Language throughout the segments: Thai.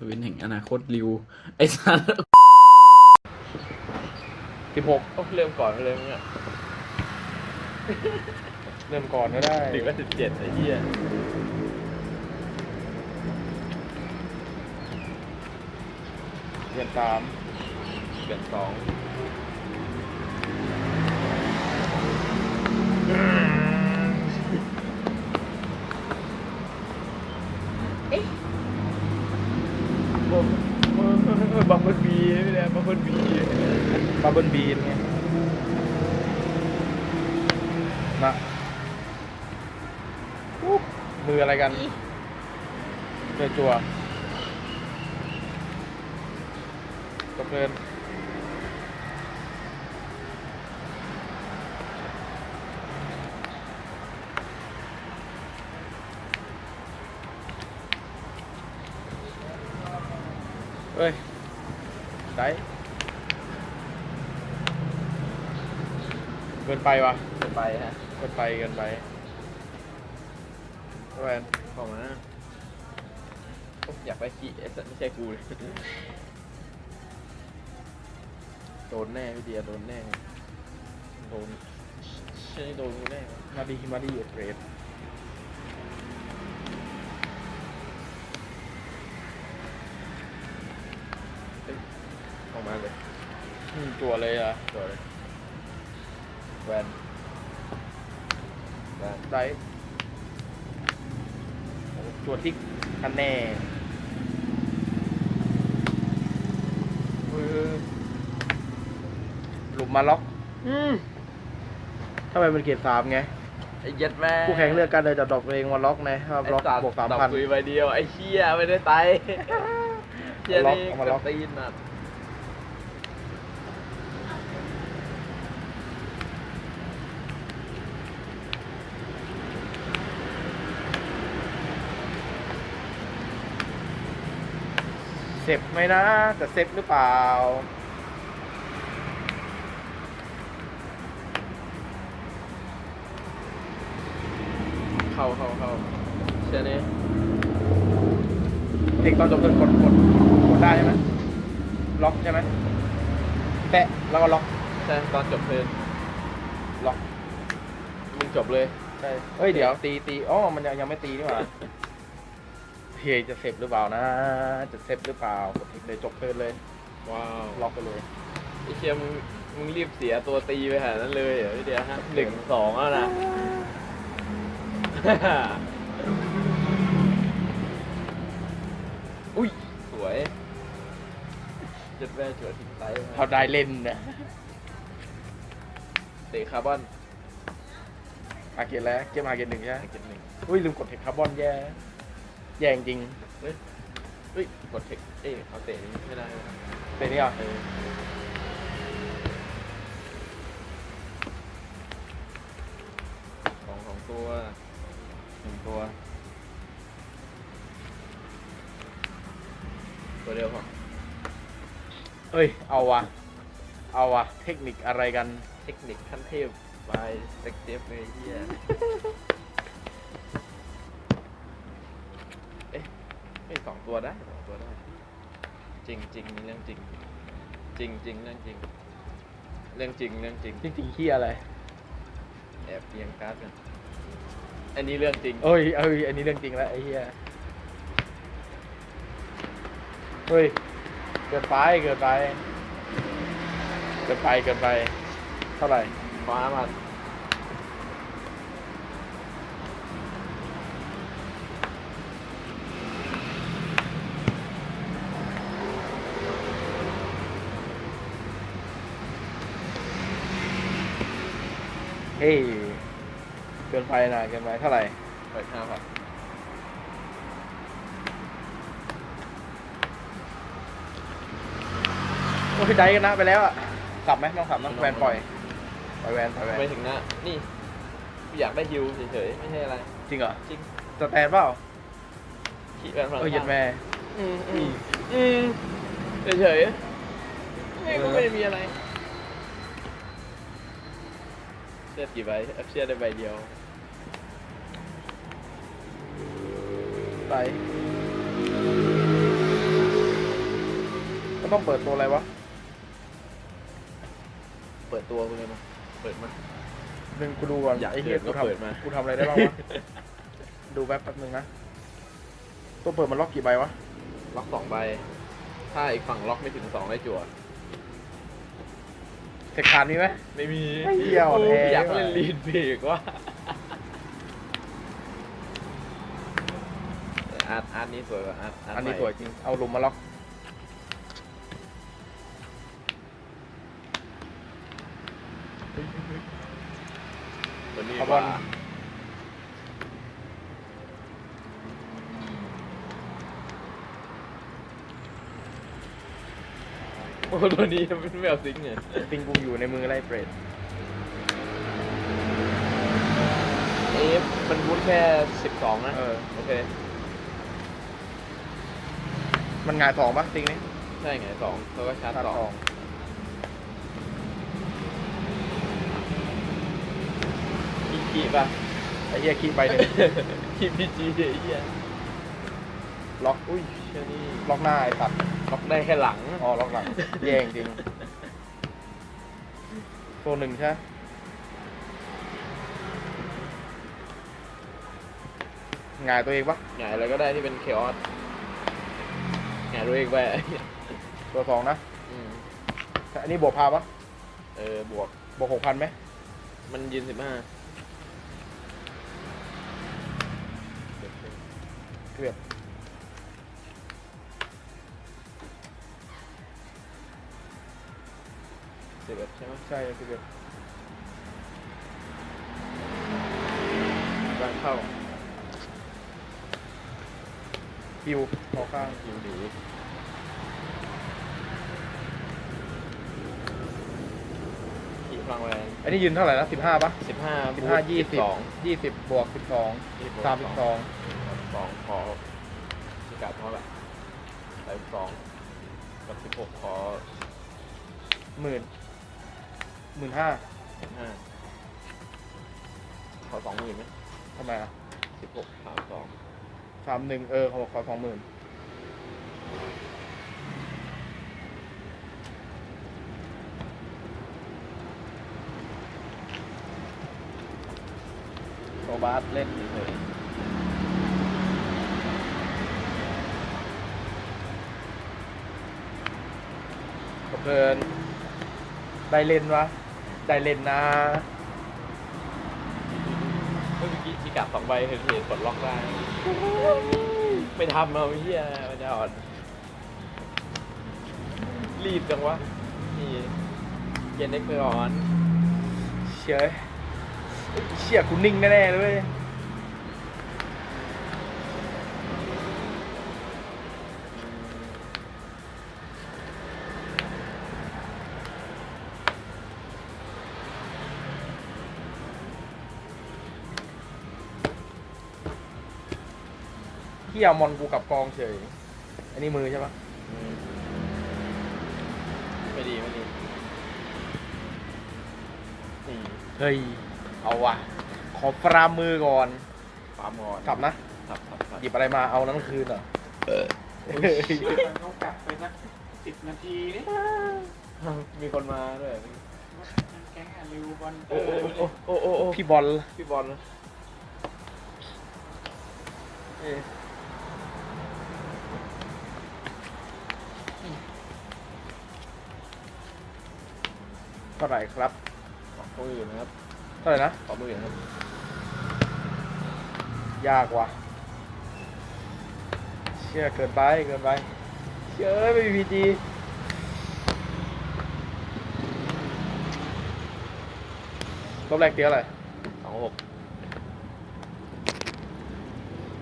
สวินแห่งอนาคตริว ไอ้สัสสิบหกโอ้เริ่มก่อนเลยมึงอ่ยเริ่มก่อนก็ได้ถึงก็สิบเจ็ดไอ้เหี้ยเดือนสามเดือนสอง อุ๊บมืออะไรกันเจอจัวจบเกินเอ้ยได้เกินไปวะไปฮะเกินไปเกินไป แวนเข้ามาโอ้อยากไปขี่ไอ้สัตว์ไม่ใช่กูเลยโดนแน่พี่เดียโดนแน่โดนใช่โดนกูแน่มาดีมาดีเกรดออกมาเลยอืมจัวเลยอะตัวเลยแวนแวนได้ อ้จัวทิกคันแน่มือหลุมมาล็อกอืมถ้าไปเป็นเกรดสามไง ไอ้เย็ดแม่คู่แข่งเลือกกันเลยจะดรอกตัวเองมาล็อกไงถ้าล็อกบวกสามพันคุยใบเดียวไอ้เชี่ยไม่ได้ไตเชี่ยล็อกนี่เอามาล็อกตีนอะ เซฟไหมนะแต่เซฟหรือเปล่า เข้าเข้าเข้าเชี่ยนี่เด็กตอนจบเทิร์นกดกดกดได้ใช่ไหมล็อกใช่ไหมแตะแล้วก็ล็อกใช่ตอนจบเพลินล็อกมึงจบเลยใช่เฮ้ยเดี๋ยวตีตีอ๋อมันยังยังไม่ตีนี่หว่า เฮ้ยจะเซฟหรือเปล่านะ จะเซฟหรือเปล่ากดทิกเลยจบเทิร์นเลยว้าวล็อกไปเลยไอ้เชี่ยมึงมึงรีบเสียตัวตีไปขนาดนั้นเลยเหรอพี่เดียฮะหนึ่งสองแล้วนะ อุ้ย สวยเจ็ดแม่จวดทิ้งไตเขาได้เล่นนะเตะคาร์บอนอาเกตแล้วเกมอาเกตหนึ่งใช่ไหมเก็บหนึ่งอุ้ยลืมกดเทคคาร์บอนแย่ แย่จริงเฮ้ยเฮ้ยกดเทคเอ้ยเอาเตะนี้ไม่ได้นะเตะนี่เหรอะเออสองสองตัวหนึ่งตัว ตัวเดียวพอเอ้ย เอาวะเอาวะเทคนิคอะไรกัน เทคนิคขั้นเทพบายเซ็กเซฟเลยเฮีย ไม่สองตัวได้สองตัวได้ จริงจริงนี่เรื่องจริง จริงจริงเรื่องจริง เรื่องจริงเรื่องจริงจริงๆเฮียอะไรแอบเรียงการ์ดกันอันนี้เรื่องจริง เอ้ยเอ้ยอันนี้เรื่องจริงแล้วไอ้เฮียเฮ้ยเกินไปเกินไปเกินไปเกินไป เท่าไหร่ฟ้ามา เฮ้ยเกินไปนะเกินไปเท่าไหร่เปิดห้าพันโอ้ยได้กันนะไปแล้วอะกลับไหมต้องกลับนะแวนปล่อยปล่อยแวนปล่อยแวนไปถึงหน้า นี่กูอยากได้ฮิวเฉยๆ ไม่ใช่อะไร จริงเหรอ จริงสแตนเปล่าขี่แวนพลังเอ้ยเหยัดแม่อืมอืมอืมเฉยๆไม่ก็ไม่ได้มีอะไร เสื้อกี่ใบเอฟเสื้อได้ใบเดียว ไปมันต้องเปิดตัวอะไรวะ เปิดตัวคุณเลยมาเปิดมาหนึ่งกูดูก่อนอยากไอ้เหี้ยเปิกูดก็เปิดมาทำกูทำอะไรได้บ้างวะ ดูแป๊บแป๊บนึงนะ ตัวเปิดมันล็อกกี่ใบวะ ล็อกสองใบ ถ้าอีกฝั่งล็อกไม่ถึงสองได้จั่ว เทคคานมีไหม ไม่มีไม่เกี่ยวโอ้แพ้ อยากเล่นลีดเบรกว่าอาร์ตอาร์ตนี้สวยกว่าอาร์ตอาร์ตอันนี้ใหม่สวยจริง เอาหลุมมาล็อก ตัวนี้เอาบอว่า โอ้ตัวนี้ไม่เอาซิงค์เนี่ยปิงกูอยู่ในมือไล่เปรตเอฟมันวุ้นแค่สิบสองนะ เออ โอเค มันหงายสองปะติงนี้ใช่ไงสองแล้วก็ชาร์จสองอีกกี่ป่ะไอ้เหี้ยคีบใบหนึ่งทีพีจีไอ้เหี้ยล็อก อุ้ยเชื่อนี่ล็อกหน้าไอ้ตัด ล็อกได้แค่หลังอ๋อล็อกหลังแย่จริงตัวหนึ่งใช่ไหมหงายตัวเองปะหงายอะไรก็ได้ที่เป็นเคออสหงายตัวเองไปตัวสองนะอืมอันนี้บวกพาปะเออบวก บวกหกพันไหมมันยืนสิบห้าเกือบ สิบเอ็ดใช่ไหมใช่เกือบกลางเข้าคิวขอข้างยิงดีอีกพลังแรงอันนี้ยืนเท่าไหร่นะสิบห้าปะสิบห้าสิบห้ายี่สิบสองยี่สิบบวกสิบสองสามสิบสองสองขอพิกัดเท่าไหร่ไปสองกับสิบหกขอหมื่น หมื่นห้าห้าขอสองหมื่นไหมทำไมอะสิบหกสามสองสามหนึ่งเออเขาบอกขอสองหมื่นโซบาสเล่นเฉยๆก็เพลินได้เล่นวะ ได้เล่นนะเมื่อกี้พิกัดสองใบเห็นเหตุปลดล็อกได้ไม่ทำเอาไอ้เฮียมันจะอ่อนรีบจังวะนี่เย็นเด็กไปอ่อนเชี่ยเชี่ยกูนิ่งแน่ๆเลย เว้ยที่เอามอนกูกลับกองเฉย อันนี้มือใช่ปะอืมไม่ดีไม่ดีนี่เฮ้ย เอาว่ะ ขอปรามือก่อนปามอ่อนกลับนะขับขับขับหยิบอะไรมาเอานั้นคืนเหรอเขากลับไปสักสิบนาทีนี่มีคนมาด้วยแก๊งอะริวบอลเตโอ้อโอ้ร์โอ้โอ้โอ้พี่บอลพี่บอลนะเอ๊ะ เท่าไหร่ครับขอมืออื่นนะครับเท่าไหร่นะขอมืออื่นครับ ยากว่ะ เชื่อเกินไปเกินไปเชื่อเอ้ยไม่มีพีจีรอบแรกเตี้ยอะไรสองหก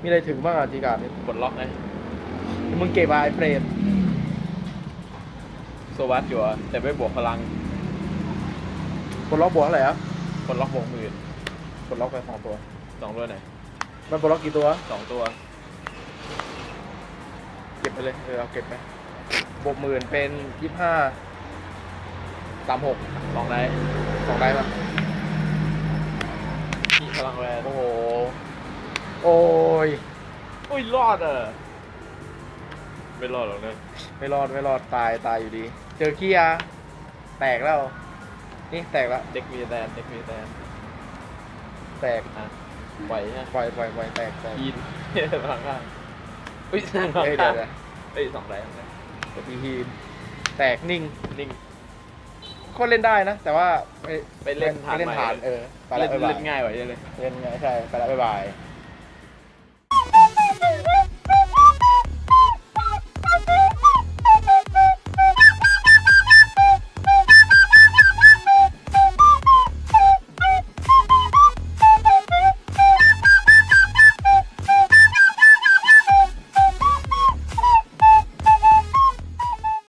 มีอะไรถึงบ้างอะจีการดนี่กดล็อกไงมึงเก็บมาไอ้เฟรนโซวัสอยู่อะแต่ไม่บวกพลัง กดล็อกบวกเท่าไหร่อะกดล็อกบวกหมื่นกดล็อกไปสองตัวสองตัวไหนมันกดล็อกกี่ตัว สองตัวเก็บไปเลยเออเอาเก็บไปบวกหมื่นเป็นยี่ห้าสามหกลองได้สองได้ปะที่พลังแรงโอ้โหโอ้ยอุ้ยรอดอะไม่รอดหรอกนะไม่รอดไม่รอดตายตายอยู่ดี เจอเคียร์แตกแล้ว นี่แตกแล้วเด็กมีแตนเด็กมีแตนแตกอะไหวฮะปล่อยปล่อยปล่อยแตกแตกยีนข้างข้างเฮ้ยข้างข้างเอ้ยเดี๋ยวเดี๋ยวเฮ้ยสองไรสองไรกดทีทีแตกนิ่งนิ่งก็เล่นได้นะ แต่ว่าไปไปเล่นไปเล่นฐานฐานใหม่เออไปเล่แล้วนบ๊ายบายเล่นง่ายกว่าเยอะเลย เล่นไงใช่ไปแล้วบ๊ายบาย